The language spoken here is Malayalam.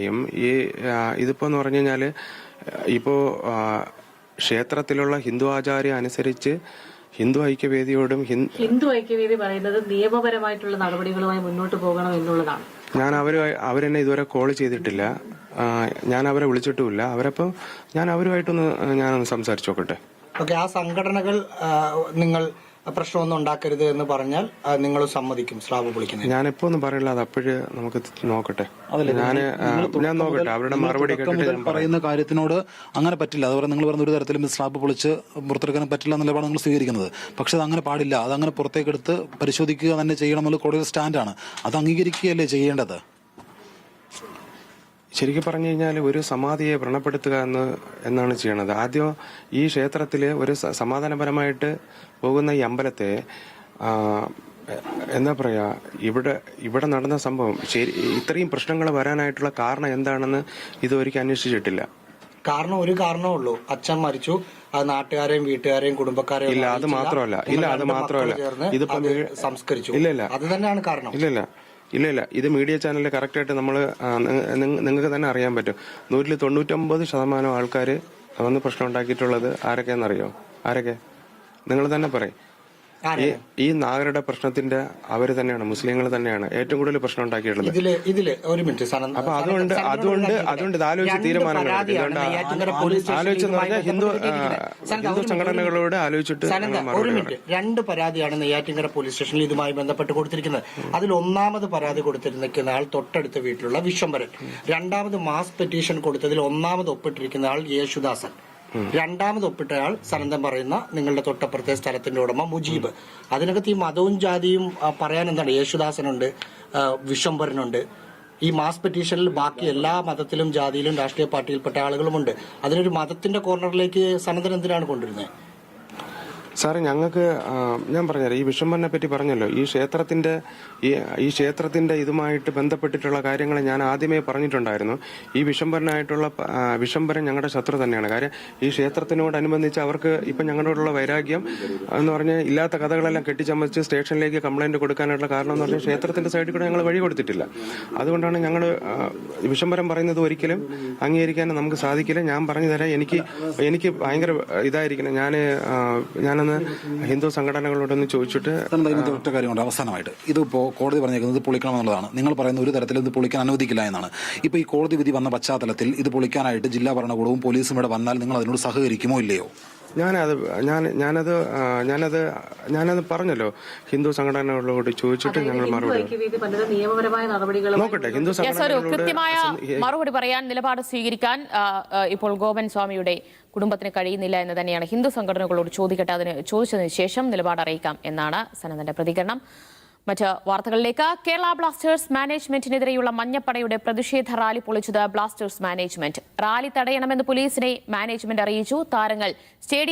യും ഈ ഇതിപ്പോ എന്ന് പറഞ്ഞു കഴിഞ്ഞാൽ ഇപ്പോ ക്ഷേത്രത്തിലുള്ള ഹിന്ദു ആചാര്യം അനുസരിച്ച് ഹിന്ദു ഐക്യവേദിയോടും ഹിന്ദു ഐക്യവേദി പറയുന്നത് നിയമപരമായിട്ടുള്ള നടപടികളുമായി മുന്നോട്ട് പോകണം എന്നുള്ളതാണ്. ഞാൻ അവർ അവരെന്നെ ഇതുവരെ കോൾ ചെയ്തിട്ടില്ല. ഞാൻ അവരെ വിളിച്ചിട്ടുമില്ല. അവരപ്പം ഞാൻ അവരുമായിട്ടൊന്ന് ഞാനൊന്ന് സംസാരിച്ചു നോക്കട്ടെ ഓക്കെ ആ സംഘടനകൾ നിങ്ങൾ പ്രശ്നമൊന്നും ഉണ്ടാക്കരുത് എന്ന് പറഞ്ഞാൽ നിങ്ങൾ സമ്മതിക്കും സ്ലാബ് പൊളിക്കുന്നത്. ഞാനിപ്പോ ഒന്നും പറയില്ല അത് അപ്പോഴ് നമുക്ക് നോക്കട്ടെ. ഞാൻ ഞാൻ നോക്കട്ടെ അവരുടെ മറുപടി. പറയുന്ന കാര്യത്തിനോട് അങ്ങനെ പറ്റില്ല. അതുപോലെ നിങ്ങൾ പറഞ്ഞ ഒരു തരത്തിലും സ്ലാബ് പൊളിച്ച് പുറത്തെടുക്കാൻ പറ്റില്ല എന്നുള്ളതാണ് നിങ്ങൾ സ്വീകരിക്കുന്നത്. പക്ഷെ അത് അങ്ങനെ പാടില്ല. അത് അങ്ങനെ പുറത്തേക്കെടുത്ത് പരിശോധിക്കുക തന്നെ ചെയ്യണം എന്നുള്ള കോടതി സ്റ്റാൻഡാണ്. അത് അംഗീകരിക്കുകയല്ലേ ചെയ്യേണ്ടത്? ശരിക്കും പറഞ്ഞു കഴിഞ്ഞാൽ ഒരു സമാധിയെ വ്രണപ്പെടുത്തുക എന്ന് എന്നാണ് ചെയ്യണത് ആദ്യം ഈ ക്ഷേത്രത്തിൽ ഒരു സമാധാനപരമായിട്ട് പോകുന്ന ഈ അമ്പലത്തെ എന്താ പറയാ ഇവിടെ ഇവിടെ നടന്ന സംഭവം ശരി ഇത്രയും പ്രശ്നങ്ങൾ വരാനായിട്ടുള്ള കാരണം എന്താണെന്ന് ഇതുവരെയ്ക്കും അന്വേഷിച്ചിട്ടില്ല കാരണം ഒരു കാരണമേ ഉള്ളൂ അച്ഛൻ മരിച്ചു അത് നാട്ടുകാരെയും വീട്ടുകാരെയും കുടുംബക്കാരെയും ഇല്ല, അത്. മാത്രമല്ല. ഇല്ല, അത് മാത്രമല്ല. ഇതിപ്പോ സംസ്കരിച്ചു ഇല്ല, ഇല്ല. അത് തന്നെയാണ് കാരണം ഇല്ല ഇല്ല ഇല്ല ഇല്ല ഇത് മീഡിയ ചാനലിൽ കറക്റ്റായിട്ട് നമ്മൾ നിങ്ങൾക്ക് തന്നെ അറിയാൻ പറ്റും. നൂറ്റിൽ തൊണ്ണൂറ്റൊമ്പത് ശതമാനം ആൾക്കാർ വന്ന് പ്രശ്നം ഉണ്ടാക്കിയിട്ടുള്ളത് ആരൊക്കെയാണെന്നറിയോ? ആരൊക്കെ? നിങ്ങൾ തന്നെ പറയും. ഈ നാഗരുടെ പ്രശ്നത്തിന്റെ അവർ തന്നെയാണ് മുസ്ലിങ്ങൾ തന്നെയാണ് ഏറ്റവും കൂടുതൽ പ്രശ്നം ഉണ്ടാക്കിയിട്ടുള്ളത്. ഇതിൽ ഇതിൽ ഒരു മിനിറ്റ് അപ്പൊ അതുകൊണ്ട് അതുകൊണ്ട് അതുകൊണ്ട് ഇത് ആലോചിച്ച് രണ്ട് തീരുമാനങ്ങൾ പരാതിയാണ് എടുക്കുക. പോലീസ് സ്റ്റേഷനിൽ ആലോചിച്ചെന്ന് ഇതുമായി പറഞ്ഞാൽ ഹിന്ദു ഹിന്ദു സംഘടനകളോട് ആലോചിച്ചിട്ട് ഒരു മിനിറ്റ്. രണ്ട് പരാതിയാണ് നെയ്യാറ്റിൻകര പോലീസ് സ്റ്റേഷനിൽ ഇതുമായി ബന്ധപ്പെട്ട് കൊടുത്തിരിക്കുന്നത്. അതിൽ ഒന്നാമത് പരാതി കൊടുത്തിരിക്കുന്ന ആൾ തൊട്ടടുത്ത വീട്ടിലുള്ള വിശ്വംഭരൻ. രണ്ടാമത് മാസ് പെറ്റീഷൻ കൊടുത്തതിൽ ഒന്നാമത് ഒപ്പിട്ടിരിക്കുന്ന ആൾ യേശുദാസൻ. രണ്ടാമത് ഒപ്പിട്ടയാൾ സനന്ദൻ പറയുന്ന നിങ്ങളുടെ തൊട്ടപ്പുറത്തെ സ്ഥലത്തിന്റെ ഉടമ മുജീബ്. അതിനകത്ത് ഈ മതവും ജാതിയും പറയാൻ എന്താണ്? യേശുദാസനുണ്ട് വിശ്വംഭരനുണ്ട് ഈ മാസ് പെറ്റീഷനിൽ ബാക്കി എല്ലാ മതത്തിലും ജാതിയിലും രാഷ്ട്രീയ പാർട്ടിയിൽപ്പെട്ട ആളുകളുമുണ്ട്. അതിനൊരു മതത്തിന്റെ കോർണറിലേക്ക് സനന്ദൻ എന്തിനാണ് കൊണ്ടുവരുന്നത്? സാറേ ഞങ്ങൾക്ക് ഞാൻ പറഞ്ഞുതരാം. ഈ വിഷംബറിനെ പറ്റി പറഞ്ഞല്ലോ. ഈ ക്ഷേത്രത്തിന്റെ ഈ ക്ഷേത്രത്തിന്റെ ഇതുമായിട്ട് ബന്ധപ്പെട്ടിട്ടുള്ള കാര്യങ്ങൾ ഞാൻ ആദ്യമേ പറഞ്ഞിട്ടുണ്ടായിരുന്നു. ഈ വിഷംബരനായിട്ടുള്ള വിഷംബരൻ ഞങ്ങളുടെ ശത്രു തന്നെയാണ്. കാര്യം ഈ ക്ഷേത്രത്തിനോടനുബന്ധിച്ച് അവർക്ക് ഇപ്പം ഞങ്ങളോടുള്ള വൈരാഗ്യം എന്ന് പറഞ്ഞാൽ ഇല്ലാത്ത കഥകളെല്ലാം കെട്ടിച്ചമച്ച് സ്റ്റേഷനിലേക്ക് കംപ്ലൈന്റ് കൊടുക്കാനുള്ള കാരണം എന്ന് പറഞ്ഞാൽ ക്ഷേത്രത്തിന്റെ സൈഡിൽ കൂടെ ഞങ്ങൾ വഴി കൊടുത്തിട്ടില്ല. അതുകൊണ്ടാണ് ഞങ്ങൾ വിഷംബരം പറയുന്നത് ഒരിക്കലും അംഗീകരിക്കാൻ നമുക്ക് സാധിക്കില്ല. ഞാൻ പറഞ്ഞു തരാം എനിക്ക് എനിക്ക് ഭയങ്കര ഇതായിരിക്കണം. ഞാൻ ഞാനൊന്ന് ഹിന്ദു സംഘടനകളോടൊന്ന് ചോദിച്ചിട്ട് ഒറ്റ കാര്യമുണ്ട്. അവസാനമായിട്ട്. ഇതിപ്പോൾ കോടതി പറഞ്ഞേക്കുന്നത് പൊളിക്കണം എന്നുള്ളതാണ് നിങ്ങൾ പറയുന്ന ഒരു തരത്തിൽ ഇത് പൊളിക്കാൻ അനുവദിക്കില്ല എന്നാണ്. ഇപ്പോൾ ഈ കോടതി വിധി വന്ന പശ്ചാത്തലത്തിൽ ഇത് പൊളിക്കാനായിട്ട് ജില്ലാ ഭരണകൂടവും പോലീസും ഇവിടെ വന്നാൽ നിങ്ങൾ അതിനോട് സഹകരിക്കുമോ ഇല്ലയോ? ഞാനത് ഞാൻ ഞാനത് ഞാനത് ഞാനത് പറഞ്ഞല്ലോ. ഹിന്ദു സംഘടനകളോട് ചോദിച്ചിട്ട് ഞങ്ങൾ മറുപടി നോക്കട്ടെ ഹിന്ദു കൃത്യമായ മറുപടി പറയാൻ നിലപാട് സ്വീകരിക്കാൻ ഇപ്പോൾ ഗോപൻ സ്വാമിയുടെ കുടുംബത്തിന് കഴിയുന്നില്ല എന്ന് തന്നെയാണ് ഹിന്ദു സംഘടനകളോട് ചോദിക്കട്ടെ അതിന് ചോദിച്ചതിന് ശേഷം നിലപാട് അറിയിക്കാം എന്നാണ് സനന്ദന്റെ പ്രതികരണം. മറ്റ് വാർത്തകളിലേക്ക്. കേരള ബ്ലാസ്റ്റേഴ്സ് മാനേജ്മെന്റിനെതിരെയുള്ള മഞ്ഞപ്പടയുടെ പ്രതിഷേധ റാലി പൊളിച്ചത് ബ്ലാസ്റ്റേഴ്സ് മാനേജ്മെന്റ്. റാലി തടയണമെന്ന് പോലീസിനെ മാനേജ്മെന്റ് അറിയിച്ചു. താരങ്ങൾ സ്റ്റേഡിയത്തിൽ